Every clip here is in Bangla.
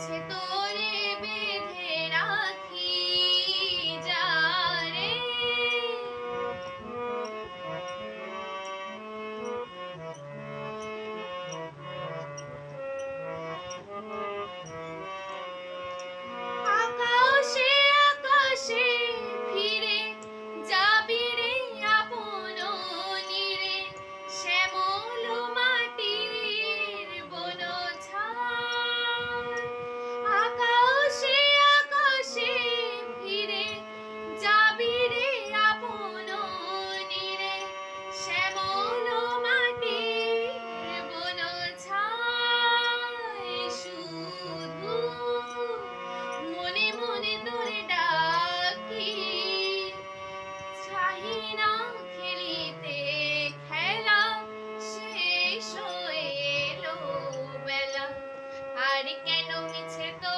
to take the রঙেছে তো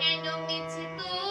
কেন মিছে তো